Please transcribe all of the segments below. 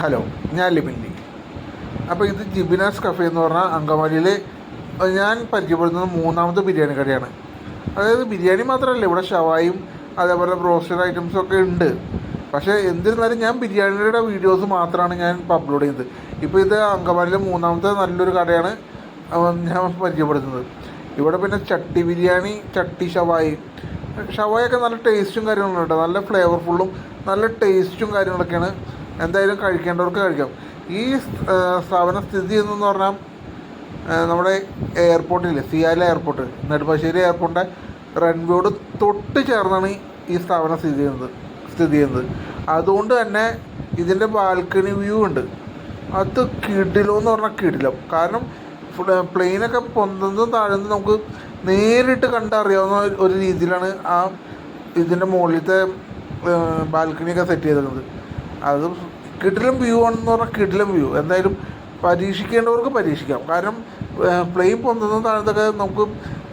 Hello ഞാൻ ലിബിൻലി അപ്പോൾ ഇത് ജിബിനാസ് കഫേ എന്ന് പറഞ്ഞാൽ അങ്കമാലിയിൽ ഞാൻ പരിചയപ്പെടുന്നത് മൂന്നാമത്തെ ബിരിയാണി കടയാണ്. അതായത് ബിരിയാണി മാത്രമല്ല ഇവിടെ ഷവായും അതേപോലെ ബ്രോസ്റ്റഡ് ഐറ്റംസും ഒക്കെ ഉണ്ട്. പക്ഷേ എന്നിരുന്നാലും ഞാൻ ബിരിയാണിയുടെ വീഡിയോസ് മാത്രമാണ് ഞാൻ അപ്ലോഡ് ചെയ്യുന്നത്. ഇപ്പോൾ ഇത് അങ്കമാലിയിലെ മൂന്നാമത്തെ നല്ലൊരു കടയാണ് ഞാൻ പരിചയപ്പെടുത്തുന്നത്. ഇവിടെ പിന്നെ ചട്ടി ബിരിയാണി ചട്ടി ഷവായി. ഷവായൊക്കെ നല്ല ടേസ്റ്റും കാര്യങ്ങളും ഉണ്ട് നല്ല ഫ്ലേവർഫുള്ളും നല്ല ടേസ്റ്റും കാര്യങ്ങളൊക്കെയാണ്. എന്തായാലും കഴിക്കേണ്ടവർക്ക് കഴിക്കാം. ഈ സ്ഥാപനം സ്ഥിതി ചെയ്യുന്നതെന്ന് പറഞ്ഞാൽ നമ്മുടെ എയർപോർട്ടില്ലേ സിയാല എയർപോർട്ട് നെടുമ്പാശ്ശേരി എയർപോർട്ടിന്റെ റൺവേയോട് തൊട്ട് ചേർന്നാണ് ഈ- സ്ഥാപനം സ്ഥിതി ചെയ്യുന്നത് സ്ഥിതി ചെയ്യുന്നത്. അതുകൊണ്ട് തന്നെ ഇതിന്റെ ബാൽക്കണി വ്യൂ ഉണ്ട്. അത് കിടിലോ എന്ന് പറഞ്ഞാൽ കിടിലം. കാരണം പ്ലെയിനൊക്കെ പൊന്തുന്നതും താഴ്ന്ന് നമുക്ക് നേരിട്ട് കണ്ടറിയാവുന്ന ഒരു രീതിയിലാണ് ആ ഇതിന്റെ മുകളിലത്തെ ബാൽക്കണിയൊക്കെ സെറ്റ് ചെയ്തിരുന്നത് അത് കിടിലം വ്യൂ ആണെന്ന് പറഞ്ഞാൽ കിടിലം വ്യൂ. എന്തായാലും പരീക്ഷിക്കേണ്ടവർക്ക് പരീക്ഷിക്കാം. കാരണം പ്ലെയിൻ പൊന്തുന്ന താഴത്തൊക്കെ നമുക്ക്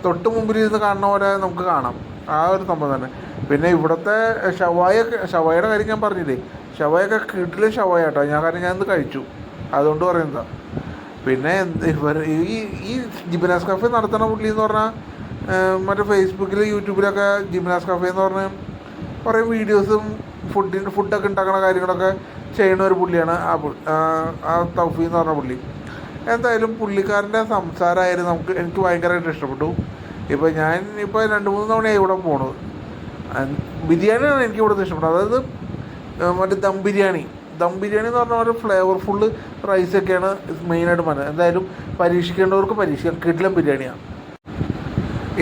തൊട്ട് മുമ്പിൽ ഇരുന്ന് കാണുന്ന പോലെ നമുക്ക് കാണാം. ആ ഒരു സംഭവം തന്നെ. പിന്നെ ഇവിടുത്തെ ഷവായൊക്കെ ഷവായുടെ കാര്യം ഞാൻ പറഞ്ഞില്ലേ? ഷവായൊക്കെ കിടിലം ഷവായ കേട്ടോ ഞാൻ കാരണം ഞാൻ ഇന്ന് കഴിച്ചു. അതുകൊണ്ട് പറയുന്നതാ. പിന്നെ ഇവർ ഈ ഈ ജിബിനാസ് കഫേ നടത്തുന്ന പുള്ളി എന്ന് പറഞ്ഞാൽ മറ്റേ ഫേസ്ബുക്കിൽ യൂട്യൂബിലൊക്കെ ജിംനാസ് കഫേ എന്ന് പറഞ്ഞ് കുറേ വീഡിയോസും ഫുഡിന് ഫുഡൊക്കെ ഉണ്ടാക്കുന്ന കാര്യങ്ങളൊക്കെ ചെയ്യുന്ന ഒരു പുള്ളിയാണ് ആ ആ തൗഫി എന്ന് പറഞ്ഞ പുള്ളി. എന്തായാലും പുള്ളിക്കാരന്റെ സംസാരമായാലും നമുക്ക് എനിക്ക് ഭയങ്കരമായിട്ട് ഇഷ്ടപ്പെട്ടു. ഇപ്പോൾ ഞാൻ ഇപ്പോൾ രണ്ട് മൂന്ന് തവണയായി ഇവിടെ പോണത് ബിരിയാണിയാണ് എനിക്ക് ഇവിടുത്തെ ഇഷ്ടപ്പെട്ടത്. അതായത് മറ്റേ ദം ബിരിയാണി. ദം ബിരിയാണി എന്ന് പറഞ്ഞാൽ ഒരു ഫ്ലേവർഫുള്ള് റൈസൊക്കെയാണ് മെയിനായിട്ട് പറഞ്ഞത്. എന്തായാലും പരീക്ഷിക്കേണ്ടവർക്ക് പരീക്ഷിക്കാം. കിടിലം ബിരിയാണിയാണ്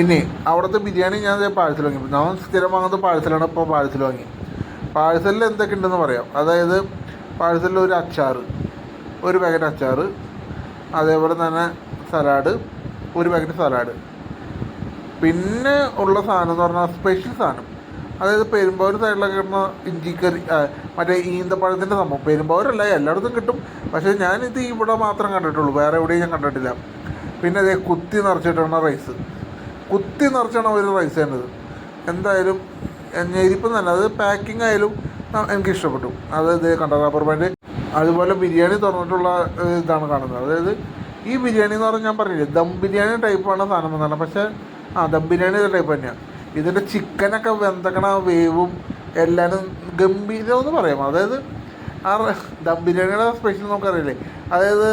ഇനി അവിടുത്തെ ബിരിയാണി ഞാൻ പാഴ്സൽ വാങ്ങി. ഞാൻ സ്ഥിരം വാങ്ങുന്നത് പാഴ്സലാണ്. ഇപ്പോൾ പാഴ്സൽ വാങ്ങി. പാഴ്സലിൽ എന്തൊക്കെ ഉണ്ടെന്ന് പറയാം. അതായത് പാഴ്സലിൽ ഒരു അച്ചാർ ഒരു പാക്കറ്റ് അച്ചാർ അതേപോലെ തന്നെ സലാഡ് ഒരു പാക്കറ്റ് സലാഡ്. പിന്നെ ഉള്ള സാധനം എന്ന് പറഞ്ഞാൽ സ്പെഷ്യൽ സാധനം. അതായത് പെരുമ്പാവൂർ സൈഡിലൊക്കെ കിട്ടുന്ന ഇഞ്ചിക്കറി മറ്റേ ഈന്തപ്പഴത്തിന്റെ സംഭവം. പെരുമ്പാവൂരല്ല എല്ലായിടത്തും കിട്ടും. പക്ഷേ ഞാനിത് ഇവിടെ മാത്രം കണ്ടിട്ടുള്ളൂ. വേറെ എവിടെയും ഞാൻ കണ്ടിട്ടില്ല. പിന്നെ അതേ കുത്തി നിറച്ചിട്ടാണ് റൈസ് കുത്തി നിറച്ചാണ് ഒരു റൈസ് തന്നത് എന്തായാലും ഞെരിപ്പം തന്നെ അത് പാക്കിംഗ് ആയാലും എനിക്ക് ഇഷ്ടപ്പെട്ടു. അത് ഇത് കണ്ട റബ്ബർ ബാൻഡ് അതുപോലെ ബിരിയാണി തുറന്നിട്ടുള്ള ഇതാണ് കാണുന്നത്. അതായത് ഈ ബിരിയാണി എന്ന് പറഞ്ഞാൽ ഞാൻ പറഞ്ഞില്ലേ ദം ബിരിയാണി ടൈപ്പാണ് സാധനം എന്നാണ് പക്ഷേ ആ ദം ബിരിയാണി ടൈപ്പ് തന്നെയാണ് ഇതിന്റെ ചിക്കനൊക്കെ വെന്തക്കണ വേവും എല്ലാവരും ഗംഭീരം എന്ന് പറയാം. അതായത് ആ ദം ബിരിയാണിയുടെ സ്പെഷ്യൽ നമുക്കറിയില്ലേ? അതായത്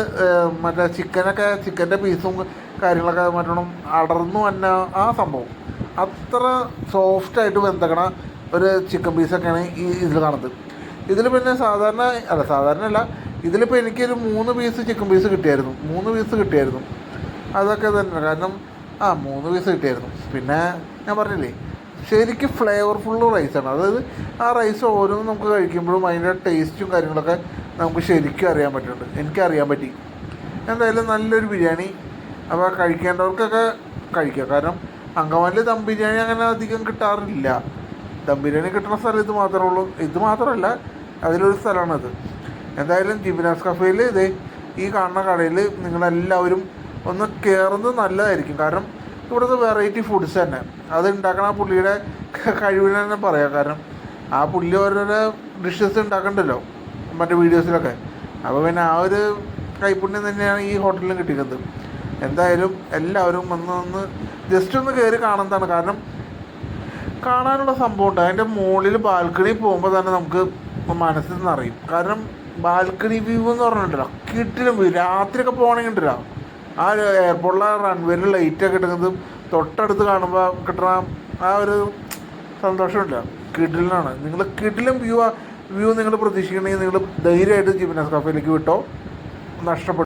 മറ്റേ ചിക്കനൊക്കെ ചിക്കന്റെ പീസും കാര്യങ്ങളൊക്കെ മറ്റണം അടർന്നു തന്നെ ആ സംഭവം. അത്ര സോഫ്റ്റായിട്ട് വെന്തക്കണ ഒരു ചിക്കൻ പീസൊക്കെയാണ് ഈ ഇതിൽ കാണുന്നത്. ഇതിൽ പിന്നെ സാധാരണ അല്ല സാധാരണ അല്ല ഇതിലിപ്പോൾ എനിക്കൊരു മൂന്ന് പീസ് ചിക്കൻ പീസ് കിട്ടിയായിരുന്നു. മൂന്ന് പീസ് കിട്ടിയായിരുന്നു. അതൊക്കെ തന്നെ കാരണം ആ മൂന്ന് പീസ് കിട്ടിയായിരുന്നു. പിന്നെ ഞാൻ പറഞ്ഞില്ലേ ശരിക്കും ഫ്ലേവർഫുൾ റൈസാണ് അതായത് ആ റൈസ് ഓരോന്നും നമുക്ക് കഴിക്കുമ്പോഴും അതിന്റെ ടേസ്റ്റും കാര്യങ്ങളൊക്കെ നമുക്ക് ശരിക്കും അറിയാൻ പറ്റുന്നുണ്ട്. എനിക്കറിയാൻ പറ്റി. എന്തായാലും നല്ലൊരു ബിരിയാണി. അപ്പോൾ കഴിക്കേണ്ടവർക്കൊക്കെ കഴിക്കുക കാരണം അങ്കമാലിൽ ദം ബിരിയാണി അങ്ങനെ അധികം കിട്ടാറില്ല. ദം ബിരിയാണി കിട്ടുന്ന സ്ഥലം ഇത് മാത്രമേ ഉള്ളൂ. ഇത് മാത്രമല്ല അതിലൊരു സ്ഥലമാണത്. എന്തായാലും ജിബിനാസ് കഫേയിൽ ഇത് ഈ കാണുന്ന കടയിൽ നിങ്ങളെല്ലാവരും ഒന്ന് കയറുന്നത് നല്ലതായിരിക്കും. കാരണം ഇവിടുത്തെ വെറൈറ്റി ഫുഡ്സ് തന്നെ. അത് ഉണ്ടാക്കണ ആ പുള്ളിയുടെ കഴിവിനെ തന്നെ പറയാം. കാരണം ആ പുള്ളി ഓരോരോ ഡിഷസ് ഉണ്ടാക്കണ്ടല്ലോ മറ്റു വീഡിയോസിലൊക്കെ അപ്പോൾ പിന്നെ ആ ഒരു കൈപ്പുണ്യം തന്നെയാണ് ഈ ഹോട്ടലിലും കിട്ടിയത് എന്തായാലും എല്ലാവരും ഒന്ന് ഒന്ന് ജസ്റ്റ് ഒന്ന് കയറി കാണുന്നതാണ്. കാരണം കാണാനുള്ള സംഭവം ഉണ്ട്. അതിന്റെ മുകളിൽ ബാൽക്കണി പോകുമ്പോൾ തന്നെ നമുക്ക് മനസ്സിൽ നിന്ന് അറിയും. കാരണം ബാൽക്കണി വ്യൂ എന്ന് പറഞ്ഞിട്ടുണ്ടല്ലോ കിട്ടിലും രാത്രിയൊക്കെ പോകണമെങ്കിൽ ഉണ്ടല്ലോ. ആ ഒരു എയർപോർട്ടിലെ റൺവേയിൽ ലൈറ്റൊക്കെ ഇടുന്നത് തൊട്ടടുത്ത് കാണുമ്പോൾ കിട്ടുന്ന ആ ഒരു സന്തോഷമില്ല. കിഡിലാണ് നിങ്ങൾ കിഡിലും വ്യൂ വ്യൂ നിങ്ങൾ പ്രതീക്ഷിക്കണമെങ്കിൽ നിങ്ങൾ ധൈര്യമായിട്ട് ജിംനാസ് കഫേയിലേക്ക് വിട്ടോ. നഷ്ടപ്പെട്ടു